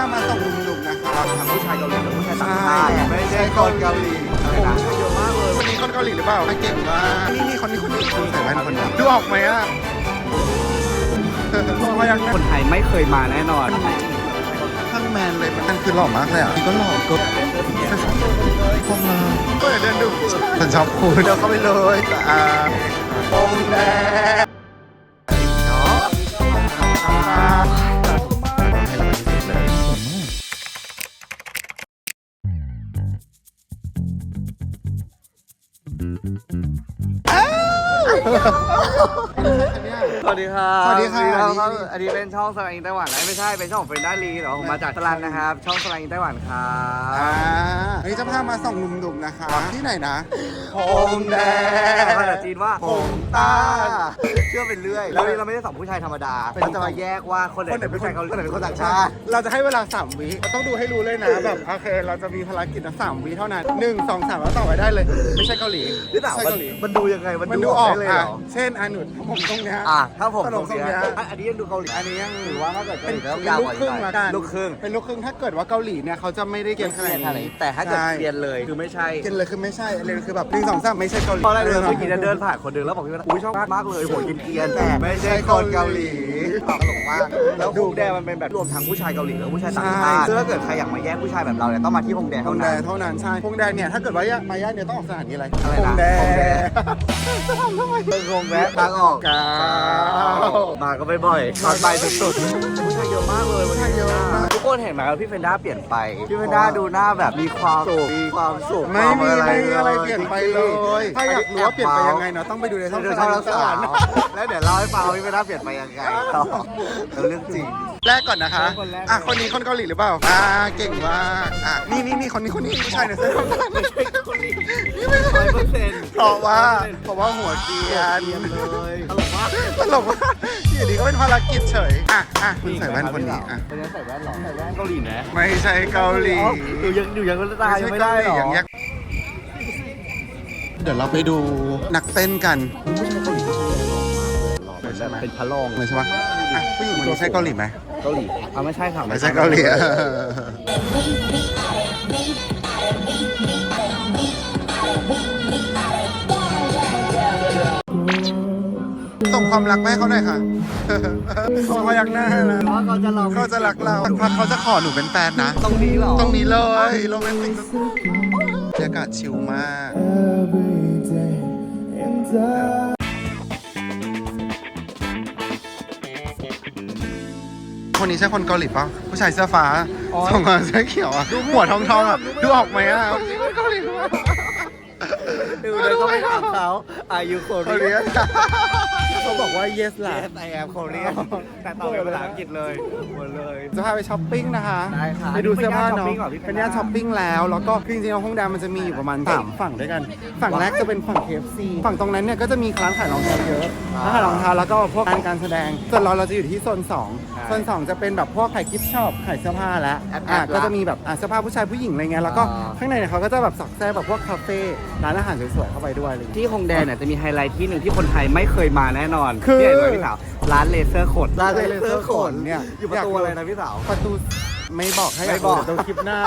ามาส่งหนุ่มๆนะครับทั้งผู้ชายเกาหลีและผู้ชายต่างใช่ชาติไม่ใช่คนเกาหลีอะไรนะผมเยอะมากเลยคนนี้คนเกาหลีหรือเปล่าเก่งมากนี่นี่คนนี้คนนี้คนใส่แว่นคนนี้ดูออกไหมอะมายังคนไทยไม่เคยมาแน่นอนข้างแมนเลยมันคือหล่อมากเลยอะนี่ก็หล่อก็เข้ามาก็เดินดูฉันชอบคุณเดินเข้าไปเลยอ่าองแดง เนี่ย สวัสดีครับสวัสดีค่ะครับนี่อันนี้เป็นช่องสไลด์อินไต้หวันเอ้ยไม่ใช่ เป็นช่องของเฟรนด้าลีเหรอผมมาจากสลันนะครับ ช่องสไลด์อินไต้หวันครัอ่าบวันนี้จะพามาส่องหนุ่มๆนะคะ ที่ไหนนะหงแดงภาษาจีนว่าหงตา เชื่อเป็นเรื่อย แล้ววันนี้เราไม่ได้สองผู้ชายธรรมดาเราจะมาแยกว่าคนไหนเป็นผู้ชายเกาหลีคนไหนเป็นคนต่างชาติ เราจะให้เวลา 3 วิต้องดูให้รู้เลยนะ แบบโอเค เราจะมีภารกิจนะสามวิเท่านั้นหนึ่งสองสามแล้วต่อไปได้เลย ไม่ใช่เกาหลีพี่เต๋าไม่มัใช่นเกาหลี มันดูยังไง มันมันดูดูออออกกได้เลยอะเหรอเช่นอาหนุดผมตรงเนี้ย อะถ้าผมตลกตรงเนี้ยทรงเนี้ยอะอันนี้ยังดูเกาหลีอันนี้ยังถือว่าถ้าเกิดเกาเป็หนลีแล้วเป็นยาวลูกกว่าครึ่งนี้หน่ละอยกันลูกครึ่งเป็นลูกครึ่งถ้าเกิดว่าเกาหลีเนี่ยเขาจะไม่ได้เกเกณฑ์คะแนนขนาดนี้แต่ถ้าเกิดใช่เรียนเลยคือไม่ใช่เกณฑ์เลยคือไม่ใช่เลยคือแบบหนึ่งสองสามไม่ใช่เกาหลีเพราะอะไรเลยเมื่อกี้เนี่ยเดินผ่านคนหนึ่งแล้วบอกพี่ว่าอุ้ยชอบมากเลยหัวกินเกรียนแต่ไม่ใช่คนเกาหลีตลกมากแล้วฮงแดมันเป็นแบบรวมทั้งผู้ชายเกาหลีและผู้ชายต่างชาติซึ่งถ้าเกิดใครอยากมาแย่งผู้ชายแบบเราเนี่ยต้องมาที่ฮงแดพเท่างแดนั้นงเท่านั้นใช่พงแดงเนี่ยถ้าเกิดว่ามาย่าเนี่ยต้องออกสถานีอะไรอะไรพนะงแดฮงแดงจะทำทำไมเมืองฮงแดทางออกก้าวมาก็บ่อยๆตอนไปสุดๆผู้ชายเยอะมากเลยวันผู้ชายนี้เยอะมากทุกคนเห็นไหมว่าพี่เฟนด้าเปลี่ยนไป พี่เฟนด้าดูหน้าแบบมีความสุขมีความสุขไม่มีควาไม่มีอะไรลเปลี่ยนไปเลย ถ้าอยากรู้ว่าเปลี่ยนไปยังไงเนาะต้องไปดูในช่องเดี๋ยวชอบรักษาแล้วเดี๋ยวเล่าให้ฟังว่าพี่ไม่น่าเปลี่ยนไปยังไงต่อเป็นเรื่องจริงแรกก่อนนะคะคนแรกอะ คนนี้คนเกาหลีหรือเปล่า อ่า เก่งมาก อะ นี่นี่นี่คนนี้คนนี้ผู้ชายเนี่ยเสื้อดำๆไม่ใช่ค นนี้ร้อยเปอร์เซ็นต์เพราะว่าเพราะว่าหัวเกรียนเลยตลกมากตลกว่ากที่อยู่ดีก็เป็นภารกิจเฉย อะอะคุณใส่แว่นคนนี้อะคนนี้ใส่แว่นหรอใส่แว่นเกาหลีนะไม่ใช่เกาหลีอยู่ยังอยู่ยังตายยังไม่ได้หรออย่างเงี้ยเดี๋ยวเราไปดูนักเต้นกันแบบเป็นพระรองเลยใช่ปะอะผู้หญิงคนนี้ใช่เกาหลีไหมเกาหลีอะไม่ใช่ค่ะไม่ใช่เกาหลี ส่งความรักไปให้เขาหน่อยค่ะเขาพยักหน้านะว่าเขาจะลองเขาจะรักเราพักเขาจะขอหนูเป็นแฟนนะ ตรงนี้หรอตรงนี้เลยโรแมนติกสุดๆบรรยากาศชิลมากคนนี้ใช่คนเกาหลีปะผู้ชายเสื้อฟ้าส่งมาเสื้อเขียวอะหัวทองทองๆอะดูออกไหมอะเกาหลีหรื อเปล่าดูเลยก็ไปถามเขาอายุโคเกาหเรีลียเขาบอกว่า yes ล่ะ Yes I am Korean แต่ตอบเป็นภาษาอังกฤษเลยหมดเลย จะพาไปช้อปปิ้งนะคะได้ค่ะไปดูเสื้อผ้าอันนี้เนาะเป็นย่านช้อปปิ้งเหรอพี่เป็นย่านช้อปปิ้งแล้ว แล้วก็จริงๆแล้วห้องแดงมันจะมีอยู่ประมาณสามฝั่งด้วยกัน ฝั่งแรกจะเป็นฝั่ง KFC ฝั่งตรงนั้นเนี่ยก็จะมีร้านขายรองเท้าเยอะร้านขายรองเท้าแล้วก็พวกงานการแสดงส่วนเราเราจะอยู่ที่โซนสองโซนสองจะเป็นแบบพวกขายกิฟต์ช็อปขายเสื้อผ้าแล้วแอปๆอะละก็จะมีแบบอะเสื้อผ้าผู้ชายผู้หญิงอะไรเงี้ยแล้วก็อ่า ข้างในเนี่ยเขาก็จะแบบสอดแทรกแบบพวกคาเฟ่ร้านอาหารสวยๆเข้าไปด้วยอะไรเลยที่ฮงแดเนี่ยจะมีไฮไลท์ที่หนึ่งที่คนไทยไม่เคยมาแน่นอนคือ ที่ไหนรู้ไหมพี่สาวร้านเลเซอร์ขนร้านเลเซอร์ขนเนี่ยอยู่ประตูอะไรนะพี่สาว ประตูไม่บอกให้ไม่บอก เดี๋ยวดูคลิปหน้า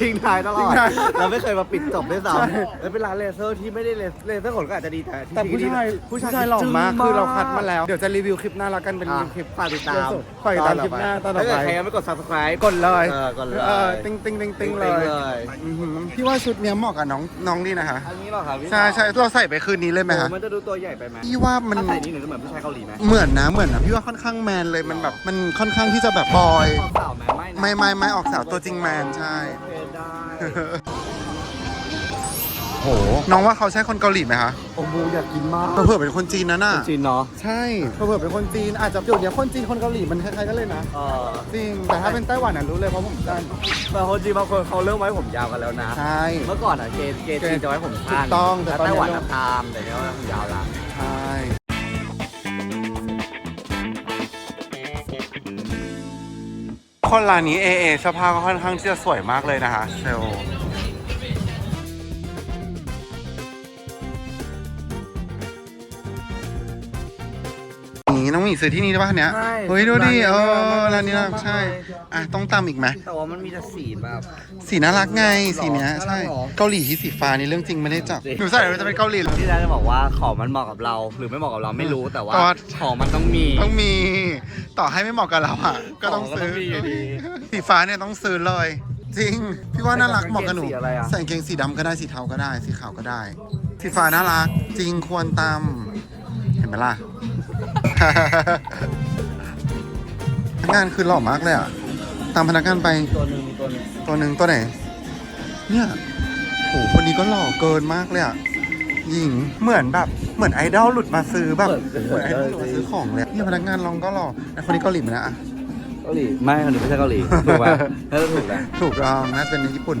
ทิ้งท้ายตลอทิ้ดงท้ายเราไม่เคยมาปิดจบด้วยซ้ใช่ำแล้วเป็นร้านเลเซอร์ที่ไม่ได้เลเลเซอร์ขนก็อาจจะดีแต่ที่แต่ผู้ชายผู้ผู้ชายชายหล่อมากจึ้งคือเราคัดมาแล้ว เดี๋ยวจะรีวิวคลิปหน้าแล้วกันเป็นอะคลิปฝากติดตามฝากติดตามคลิปหน้าตอนต่อไปถ้าเกิดใครยังไม่กด subscribe กดเลยเออกดเลยเออติ้งติ้งติ้งติ้งเลยเลยอื้อหือพี่ว่าชุดเนี้ยเหมาะกับน้องน้องดีนะคะอันนี้เหรอครับพี่ใช่ใช่เราใส่ไปคืนนี้เลยไหมโอ้คะมันจะดูตัวใหญ่ไปไหมพี่ว่ามันถ้าใส่นี่หนูจะเหมือนผู้ชายเกาหลีไหมเหมือนนะเหมือนนะพี่ว่าค่อนข้างแมนเลยมันแบบมันค่อนข้างที่จะแบบบอยออกสาวไหมไม่นะไม่ไม่ไม่ออกสาวตัวจริงแมนใช่ โอเคได้โหน้องว่าเขาใช่คนเกาหลีไหมคะโอ้โหอยากกินมากเผื่อๆเป็นคนจีนนะน่ะ จีนเนาะใช่เผื่อๆเป็นคนจีนอาจจะเดี๋ยวนี้คนจีนคนเกาหลีมันคล้ายๆกันเลยนะ เออจริง แต่ถ้าเป็นไต้หวันน่ะรู้เลยเพราะผมสั้นแต่คนจีนบางคนเขาเริ่มไว้ผมยาวกันแล้วนะ ใช่ เมื่อก่อนอะเกย์เกย์จีนจะไว้ผมสั้นถูกต้องแต่แต่ตอนนี้ไต้หวันอะตามแต่เนี้ยว่าผมยาวละใช่ คนร้านนี้เอเอเสื้อผ้าก็ค่อนข้างที่จะสวยมากเลยนะคะเซล นี้น้องหมีซื้อที่นี่ได้ป่ะเนี้ยใช่เฮ้ยดูดิเออร้าร้านนนี้นี้น่ารันะกใช่มากเลย อะต้องตามอีกไหมแต่ว่ามันมีแต่สีแบบ สีน่ารักไงสีเนี้ยหรอใช่น่ารักเหรอ เกาหลีที่สีฟ้านี่เรื่องจริงไม่ได้จับจริงหนูใส่แล้วจะเป็นเกาหลีเหรอ ที่ร้านจะบอกว่าของมันเหมาะกับเรา หรือไม่เหมาะกับเราไม่รู้แต่ว่า ก็ ของมันต้องมี ต้องมีต่อให้ไม่เหมาะกับเราอะ ก็ต้องของก็ต้ซื้องมีอยู่ดีสีฟ้าเนี่ยต้องซื้อเลย จริง พี่ว่าน่ารักเหมาะกับหนูใส่กางเกงสีอะไรอะ ใส่กางเกงสีดำก็ได้สีเทาก็ได้ สีขาวก็ได้ สีฟ้าน่ารักจริงควรตาม เห็นไหมล่ะ พนักงานคือหล่อมากเลยอะ ตามพนักงานไปตัวหนึ่งมีตัวหนึงตัวหนึ่งตัวไหน เนี่ยโหคนนี้ก็หล่อเกินมากเลยอะหญิงเหมือนแบบ เหมือนไอดอลหลุดมาซื้อแบบเหมือนไอดอลหลุดมาซื้อของเลยเนี่ยพนักงานลองก็หล่อแต่คนนี้เกาหลีไหมนะอะเกาหลีไม่คนนี้ไม่ใช่เกาหลีถูกป่ะน่าจะถูกแหละถูกต้องน่าจะเป็นญี่ปุ่น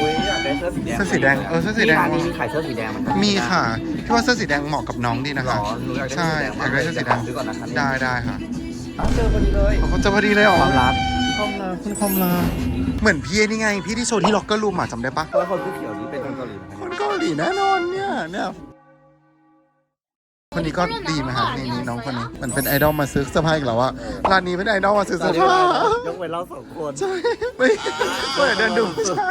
อุ้ยอยากได้เสื้อสีแดงเสื้อสีแดงเออเสื้อสีแดงที่ร้านนี้มีขายเสื้อสีแดงไหมมีค่ะพี่ว่าเสื้อสีแดงเหมาะกับน้องดีนะหรคะอหนูอยากได้ใช่เสื้อสีแดงอยากได้เสื้อสีแดงซื้อก่อนนะคะได้ได้ค่ะอ้าวเจอพอดีเลยเขาจะพอดีเลยเหรอความลับความรักคุณความรักเหมือนพี่นี่ไง พี่ที่โชว์ที่ล็อกเกอร์รูมอะจำได้ปะ เพราะว่าคนเขียวนี้เป็นคนเกาหลีเหมือนคกันนเกาหลีแน่นอนเนี่ยเนี่ย คนนี้ก็ดีไหมฮะนี่นี่น้องคนนี้มันเป็นไอดอลมาซื้อเสื้อผ้าอีกแล้วอะร้านนี้เป็นไอดอลมาซื้อเสื้อผ้ายกเว้นเราสองคนใช่ไม่เปิดเดินดูใช่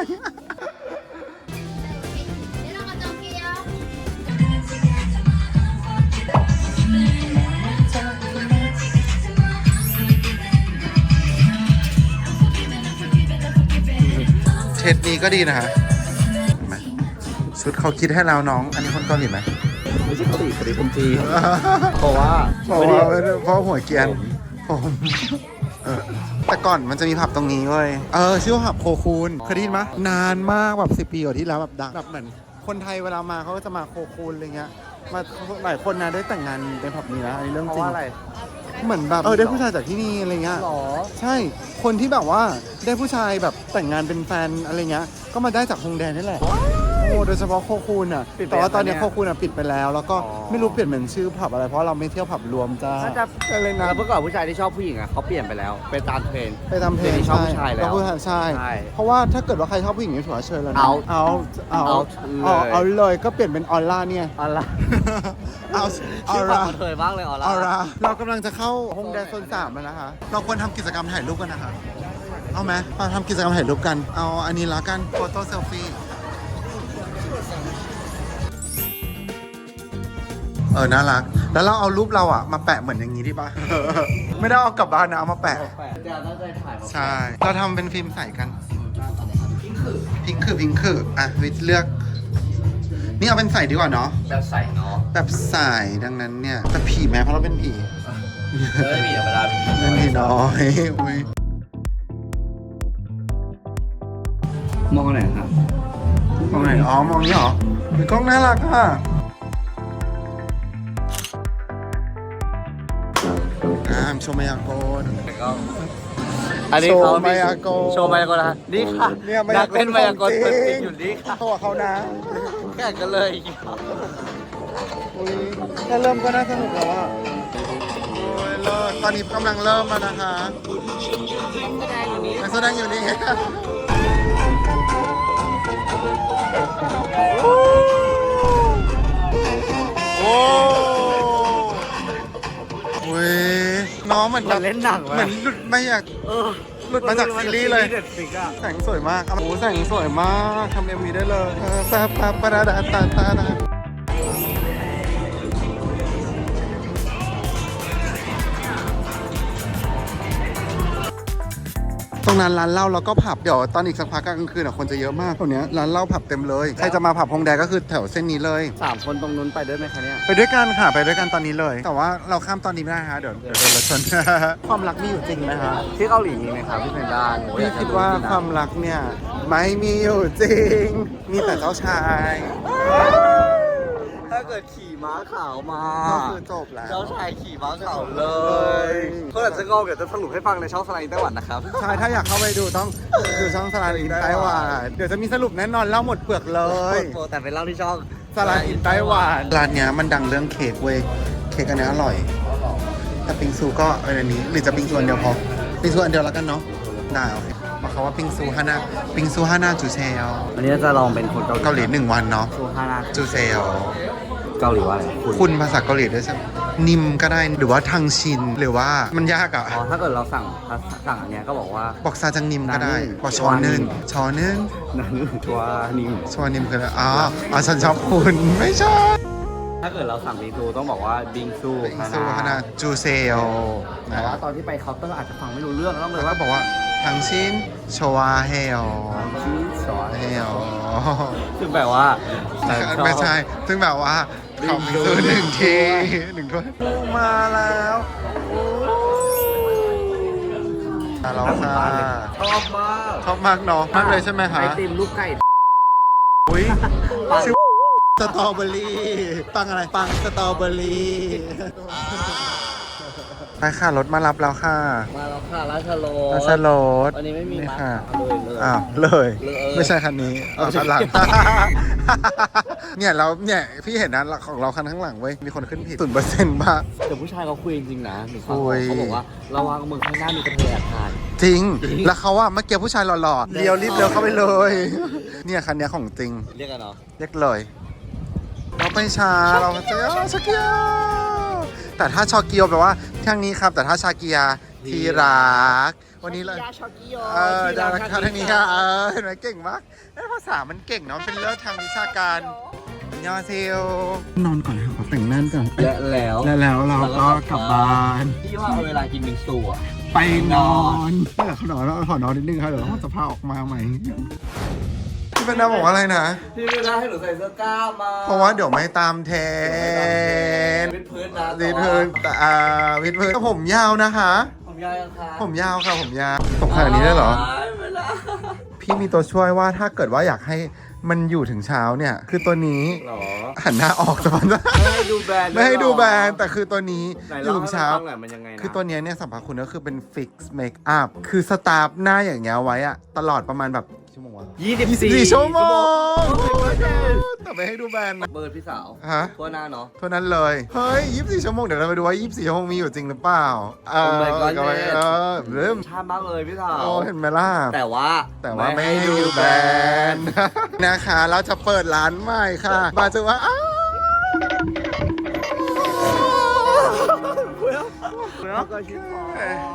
เทปนี้ก็ดีนะฮะชุดเขาคิดให้เราน้อง อันนี้คนเกาหลีไหม ไม่ใช่เกาหลีคนนี้เป็นจีนเพราะว่าเพราะว่าเพราะหัวเกรียนผมเออแต่ก่อนมันจะมีผับตรงนี้เว้ยเออชื่อว่าผับโคคูนเคยได้ยินไหมนานมากแบบสิปีกว่าที่แล้วแบบดังแบบเหมือนคนไทยเวลามาเขาก็จะมาโคคูนอะไรเงี้ยมาหลายคนนะได้แต่งงานในผับนี้นะอันนี้เรื่องเพราะจริงว่าอะไรเหมือนแบบเออได้ผู้ชายจากที่นี่อะไรเงี้ย หรอ ใช่ คนที่แบบว่าได้ผู้ชายแบบแต่งงานเป็นแฟนอะไรเงี้ย ก็มาได้จากฮงแดนนี่แหละ โอ้โดยเฉพาะโคคูนอะ ปิดไปแต่ว่าตอนเนี้ยแล้วเนี่ยโคคูนอะปิดไปแล้ว แล้วก็อ๋อ ไม่รู้เปลี่ยนเป็นชื่อผับอะไรเพราะเราไม่เที่ยวผับรวมจ้าน่าจะก็เลยนะแล้วเมื่อก่อนผู้ชายที่ชอบผู้หญิงอะเขาเปลี่ยนไปแล้วไปตามเทรนด์ไปทำเพลงเดี๋ยวนี้ชอบผู้ชายแล้วก็ผู้ชายใช่ ใช่เพราะว่าถ้าเกิดว่าใครชอบผู้หญิงนี่ถือว่าเชิญแล้วนะเอาเอาเอาเอาเอาเลยเอาเลยก็เปลี่ยนเป็นออร่าเนี่ยอะไรเอาอชื่ออฟังร่ามันเคยมากเลยอออร่าอร่าเรากำลังจะเข้าฮงแดนโซนสามแล้วนะคะ เราควรทำกิจกรรมถ่ายรูปกันนะคะ เอาไหมมาทำกิจกรรมถ่ายรูปกัน เอาอันนี้ละกัน โฟโต้เซลฟี่ เออน่ารัก แล้วเราเอารูปเราอะมาแปะเหมือนอย่างนี้ดีป่ะไม่ได้เอากลับบ้านนะเอามาแปะ เดี๋ยวตั้งใจถ่ายมาใช่ เราทำเป็นฟิล์มใสกัน พิงค์คือพิงค์คืออะวิทย์เลือก นี่เอาเป็นใสดีกว่าเนาะ แบบใส่เนาะแบบใสดังนั้นเนี่ยแต่ผีแม้เพราะเราเป็นผีเฮ้ยมีธรรมดาเป็นผีน้อยอุ้ยมองไหนครับมองไหน อ๋อ มองนี้เหรอมีกล้องน่ารักอะ อ่ามชมมายากลก็อันนี้เขาโชว์มายากล โชว์มายากลนะนี่ค่ะเนี่ยมายากลนักเล่นมายากลของจริงตัวจริงอยู่นี่ค่ะเขาบอกเขานะแข่งกันเลยอุ้ยแค่เริ่มก็น่าสนุกแล้วอะโอ้ยเลิศตอนนี้กำลังเริ่มแล้วนะคะนักแสดงอยู่นี่โอ้โเหมือนมันเล่นหนังไหมเหมือนหลุดไม่อยากเออหลุดมาจากซีรีส์เลยเด็ดฟิกอะแสงสวยมากโอ้โหแสงสวยมากทำเอ็มวีได้เลยเออปะปะปะดาดาตาตาดา ตรงนั้นร้านเหล้าแล้วก็ผับเดี๋ยวตอนอีกสักพักกลางคืนอะคนจะเยอะมากตรงเนี้ยร้านเหล้าผับเต็มเลยใครจะมาผับฮงแดก็คือแถวเส้นนี้เลย สามคนตรงนู้นไปด้วยไหมคะเนี่ย ไปด้วยกันค่ะไปด้วยกันตอนนี้เลย แต่ว่าเราข้ามตอนนี้ไม่ได้ฮะเดี๋ยวเดี๋ยวโดนรถชน ความรักมีอยู่จริงไหมฮะที่เกาหลีมีไหมครับพี่เพนด้าหนูอพี่ยกจะคิดว่ารู้จริงๆนะความรักเนี่ยไม่มีอยู่จริง มีแต่เจ้าชาย ถ้าเกิดขี่ม้าขาวมา ก็คือจบแล้ว เจ้าชายขี่ม้าขาวเลยเพื่อนจะงงเดี๋ยวจะสรุปให้ฟังในช่องสไลด์ไต้หวันนะครับ ใช่ ถ้าอยากเข้าไปดูต้องดูช่องสลาอินไต้หวัน เดี๋ยวจะมีสรุปแน่นอนเล่าหมดเปลือกเลยโปรแต่เป็นเล่าที่ช่องสลาอินไต้หวัน ร้านเนี้ยมันดังเรื่องเค้กเว้ย เค้กอันเนี้ยอร่อยแต่ปิงซูก็เอาอันนี้ หรือจะปิงซูอันเดียวพอ ปิงซูอันเดียวแล้วกันเนาะ ได้โอเคบอกเขาว่าปิงซูฮานาปิงซูฮานาจูเซลอันนี้จะลองเป็นคนเกาหลีเกาหลีหนึ่งวันเนาะซูฮานาจูเซล เกาหลีว่าอะไรคุณคุณภาษาเกาหลีด้วยใช่ไหมนิมก็ได้หรือว่าทางชินหรือว่ามันยากอะ อ๋อถ้าเกิดเราสั่งสั่งอันเนี้ยก็บอกว่า บอกซาจังนิมก็ได้นานึ่งบอกชอนึ่งชอนึ่งนั่นชัวนิมชอนิมคืออะไรอ๋ออ๋อฉันชอบคุณไม่ชอบถ้าเกิดเราสั่งบิงซูต้องบอกว่าบิงซูซูคณะจูเซโอแต่นะว่าตอนที่ไปเคาน์เตอร์อาจจะฟังไม่รู้เรื่องต้องเลแล้ยวว่าก็บอกว่าทางชินโชวาเฮโอชีสซอสเฮโอซึ่งแปลว่าไม่ใช่ซึ่งแบบว่า เขามีซื้หนึ่งทีหนึ่งถ้วยมาแล้วมาแล้วค่ะชอบมากชอบมากเนาะมากเลยใช่ไหมฮะไอติมลูกไก่อุ้ยชื่อสตรอเบอรี่ปังอะไรปังสตรอเบอรี่ ไปค่ะรถมารับแล้วค่ะมาแล้วค่ะราชโลราชรถวันนี้ไม่มีนี่มาค่ะเลยเลย อ้าวเลย เลยไม่ใช่คันนี้เอาเอาไม่ใช่คันหลัง เนี่ยเราเนี่ยพี่เห็นนะของเราคันข้างหลังเว้ยมีคนขึ้นผิดศูนย์เปอร์เซ็นต์ป่ะ แต่ผู้ชายเขาคุยจริงๆนะหนูฟังคุย เขาบอกว่าระวังมึงข้างหน้ามีกระเทยแอบถ่ายจริงจริง แล้วเขาว่าเมื่อกี้ผู้ชายหล่อๆเลี้ยวรีบเลี้ยวเข้าไปเลย เนี่ยคันเนี้ยของจริงเรียกกันเนาะ เรียกเลย เราไปช้าเราจะเอ้าชาเกียว แต่ถ้าชอเกียวแปลว่าทางนี้ครับ แต่ถ้าชาเกียที่รัก วันนี้เลยยาชอกิโยเออดาราคาทางนี้ค่ะเออเห็นไหมเก่งมากเอ้ยภาษามันเก่งเนาะมันเป็นเลิศทางวิชาการยอเซลนอนก่อนค่ะขอแต่งหน้าก่อนและแล้วแล้วแล้วเราก็กลับบ้าน พี่ว่าเอาเวลากินบิงซูอะ ไปนอนเมื่อเขานอนแล้วขอนอนนิดนึงค่ะเดี๋ยวเขาจะพาออกมาใหม่ พี่เป็นดาบอกว่าอะไรนะ พี่ไม่ได้ให้หนูใส่เสื้อกล้ามมาเพราะว่าเดี๋ยวไม่ตามเทรนวิดพื้นนะวิดพื้นแต่อ่าวิดพื้นผมยาวนะคะ ผมยาวยังคะผมยาวค่ะผมยาวตกขนาดนี้ได้เหรอ ไม่ได้พี่มีตัวช่วยว่าถ้าเกิดว่าอยากให้มันอยู่ถึงเช้าเนี่ย คือตัวนี้หรอหันหน้าออกสปอนเซอร์ไม่ให้ดูแบรนด์ไม่ให้ดูแบรนด์แต่คือตัวนี้ไหนอเล่ายู่ให้ถึงเช้าฟังหน่อยมันยังไงนะคือตัวเนี้ยเนี่ยสรรพคุณก็คือเป็นฟิกซ์เมคอัพคือสตาร์ฟหน้าอย่างเงี้ยไว้อะตลอดประมาณแบบ ชั่วโมงวะยี่สิบสี่สี่ชั่วโมงแต่ไม่ให้ดูแบรนด์นะเบิร์ดพี่สาวฮะ ทั่วหน้าเนาะ เท่านั้นเลย เฮ้ยยี่สิบสี่ชั่วโมงเดี๋ยวเราไปดูว่ายี่สิบสี่ชั่วโมงมีอยู่จริงหรือเปล่า เออ Oh my god ก็ไม่เออเริ่มชาติมากเลยพี่สาว โอ้เห็นไหมล่ะ แต่ว่าแต่ว่าไม่ให้ดูแบรนด์นะคะ เราจะเปิดร้านใหม่ค่ะ มาจะว่าอ้าวอะ thank you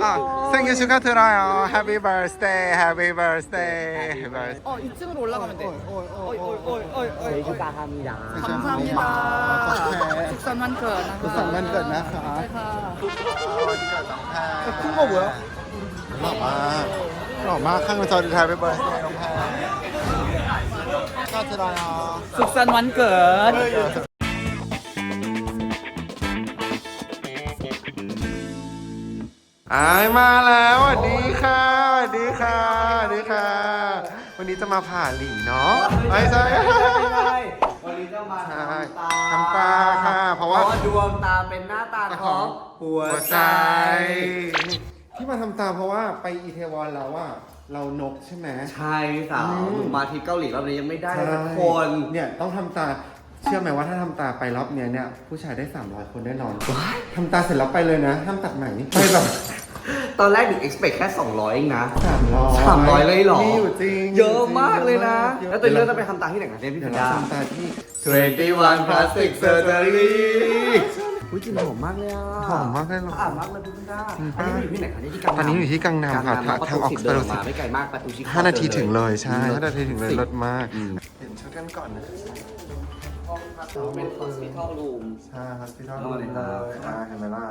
아, 생일 축하드려요. Happy birthday, happy birthday, 어 2층으로 올라가면 돼. 어, 어, 어, 어이, 축하합니다. 감사합니다. 축산 만큼. 부산 만든 나 큰 거 뭐야? 엄마, 엄마 큰 소리 happy birthday, 축하드려요. 축산 만큼. 네, 네, 네. อายมาแล้วสวัสดีค่ะสวัสดีค่ะสวัสดีค่ะ วันนี้จะมาผ่าหลีเนาะไม่ใช่ วันนี้จะมาใช่ทำตาทำตาค่ะเพราะว่า ดวงตาเป็นหน้าตาของหัวหัวใจใจ ที่มาทำตาเพราะว่าไปอีเทวอนแล้วว่าเรานกใช่ไหม ใช่พี่สาวอืม หนูมาที่เกาหลีรอบนี้ยังไม่ได้เลยสักคน เนี่ยต้องทำตา เชื่อไหมว่าถ้าทำตาไปรอบเนี้ยเนี่ยผู้ชายได้300คนแน่นอนทำตาเสร็จแล้วไปเลยนะห้ามตัดใหม่ไปแบบ ตอนแรกหนู expect แค่ 200 เองนะ300 300เลยเหรอ มีอยู่จริงเยอะมากเลยนะเยอะแล้วตัวเลือกจะไปทำตาที่ไหนกันเนี่ยพี่เดี๋ธัยวญเราญาทำตาที่21 plastic surgery อุ้ยกลินหอมมากเลยอะหอมมากเลยเหรอสะอาดมากเลยพี่ธัญญาอันนี้อยู่ที่ไหนคะเนี่ยที่กังตอนนี้อยู่ที่กังนำค่ะกังทางออกประตูสิบประตูเดินสิบมาไม่ไกลมากประตูชิคห้านาทีถึงเลยใช่ห้านาทีถึงเลยสิบรถมากอืมเปลี่ยนชุดกันก่อนนะเป็น hospital room ใช่ครับพี่ทอดนอนเลยครับอ่าเห็นไหมล่ะ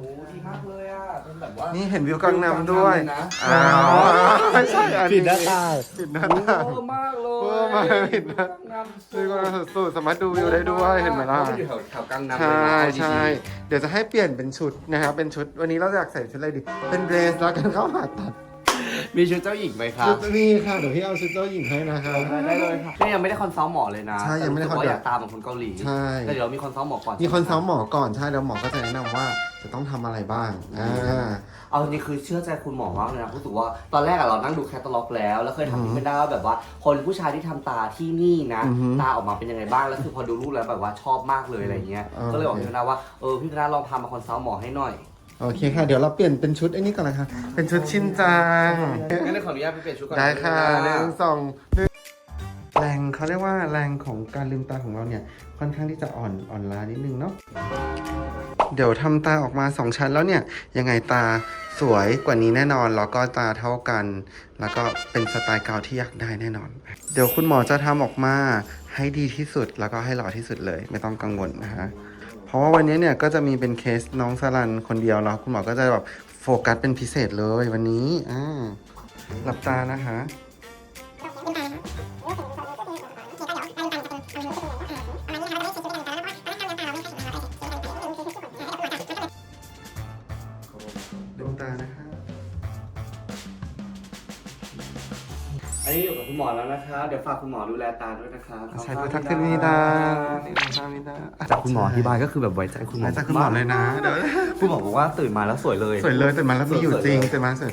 โอ้ดีมากเลยอะเป็นแบบว่านี่เห็นวิวกังนำด้วยนะอ้าวไม่ใช่อันนี้ผิดหน้าตาผิดหน้าโอ้ตามากเลยเวอร์มากผิดนะนี่ก็สุดๆสามารถดูวิวได้ด้วยเห็นไหมล่ะ อยู่แถวแถวกลางน้ำเลยใช่นะใช่เดี๋ยวจะให้เปลี่ยนเป็นชุดนะครับเป็นชุดวันนี้เราอยากใส่ชุดอะไรดี เป็นเดรสแล้วกันเข้าหาตัดมีชุดเจ้าหญิงไหมครับชุดนี้ค่ะเดี๋ยวพี่เอาชุดเจ้าหญิงให้นะครับได้เลยค่ะนี่ยังไม่ได้คอนซัลท์หมอเลยนะใช่ยังไม่ได้แต่รู้สึกคอนซัลท์ว่าอยากตามเหมือนคนเกาหลีใช่ แต่เดี๋ยวมีคอนซัลท์หมอก่อนมีคอนซัลท์หมอก่อนใช่แล้วหมอก็จะแนะนำว่า จะต้องทำอะไรบ้างอ่า เอาจริงๆคือเชื่อใจคุณหมอมากเลยนะรู้สึกว่าตอนแรกอะเรานั่งดูแคตตาล็อกแล้ว แล้วเคยถามอือฮึพี่ไม่ได้ว่าแบบว่า คนผู้ชายที่ทำตาที่นี่นะ อือฮึตาออกมาเป็นยังไงบ้าง แล้วคือพอดูรูปแล้วแบบว่าชอบมากเลยอะไรเงี้ยโอเคก็เลยบอกพี่นาว่าเออพี่นาลองพามาคอนซัลท์หมอให้หน่อยโอเคค่ะ เดี๋ยวเราเปลี่ยนเป็นชุดไอ้นี่ก่อนนะคะ เป็นชุดชินจัง งั้นเดี๋ยวขออนุญาตไปเปลี่ยนชุดก่อนได้ค่ะหนึ่งสองหนึ่ง แรงเขาเรียกว่าแรงของการลืมตาของเราเนี่ยค่อนข้างที่จะอ่อนอ่อนล้านิดนึงเนาะเดี๋ยวทำตาออกมา2ชั้นแล้วเนี่ยยังไงตาสวยกว่านี้แน่นอน แล้วก็ตาเท่ากัน แล้วก็เป็นสไตล์เกาที่อยากได้แน่นอน เดี๋ยวคุณหมอจะทำออกมาให้ดีที่สุดแล้วก็ให้หล่อที่สุดเลย ไม่ต้องกังวลนะคะเพราะว่าวันนี้เนี่ยก็จะมีเป็นเคสน้องสลันคนเดียวแล้วคุณหมอก็จะแบบโฟกัสเป็นพิเศษเลยวันนี้อ่าหลับตานะคะ นะครับ เดี๋ยวฝากคุณหมอดูแลตาด้วยนะครับใช้พุทธักษิณีดาพุทธักษิณีดาจากคุณหมออธิบายก็คือแบบไว้ใจคุณหมอหายจากคุณหมอเลยนะเดี๋ยวคุณหมอบอกว่าตื่นมาแล้วสวยเลย สวยเลยตื่นมาแล้วมีอยู่จริงสวยเลยตื่นมาสวย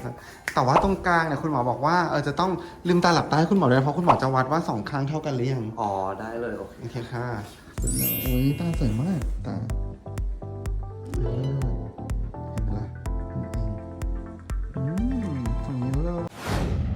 แต่ว่าตรงกลางเนี่ยคุณหมอบอกว่าเออจะต้องลืมตาหลับตาให้คุณหมอด้วยเพราะคุณหมอจะวัดว่าสองข้างเท่ากันหรือยังอ๋อได้เลยโอเคโอเคค่ะโอ้ยตาสวยมากตา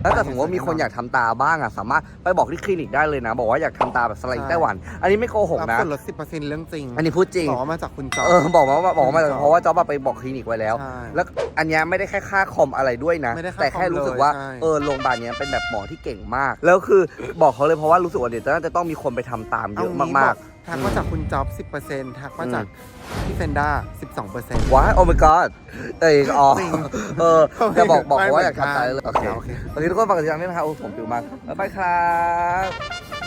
แล้วแต่สมมติว่ามีคนอยากทำตาบ้างอะสามารถไปบอกที่คลินิกได้เลยนะ บอกว่าอยากทำตาแบบสไลด์ไต้หวัน อันนี้ไม่โกหกรับนะ ส่วนลดสิบเปอร์เซ็นต์เรื่องจริงอันนี้พูดจริง บอกว่ามาจากคุณจอเออบอกว่าบอกว่ามาจ๊อบเพราะว่าจ๊อบอะไปบอกคลินิกไว้แล้ว ใช่ แล้วอันเนี้ยไม่ได้แค่ค่าคอมอะไรด้วยนะ ไม่ได้ค่าแต่แค่รู้สึกว่าคอมเลยใช่ เออโรงพยาบาลเนี้ยเป็นแบบหมอที่เก่งมาก แล้วคือบอกเขาเลยเพราะว่ารู้สึกว่าเดี๋ยวน่าจะต้องมีคนไปทำตามเยอะเงี้มากบ ทักมาจากคุณจ๊อบสิบเปอร์เซ็นต์ทักมาจากพี่เฟนด้าสิบสองเปอร์เซ็นต์ๆว้ายโอ้ my god เอ้ยอ๋อจริงเออจะบอกบอกไม่ว่าอยากทำตาเหมืเลอยนกันโอเคโอเคตอนนี้ทุกคนฝากติดตามด้วยนะครับโอ้ผมปิวมากบ๊ายบายครับ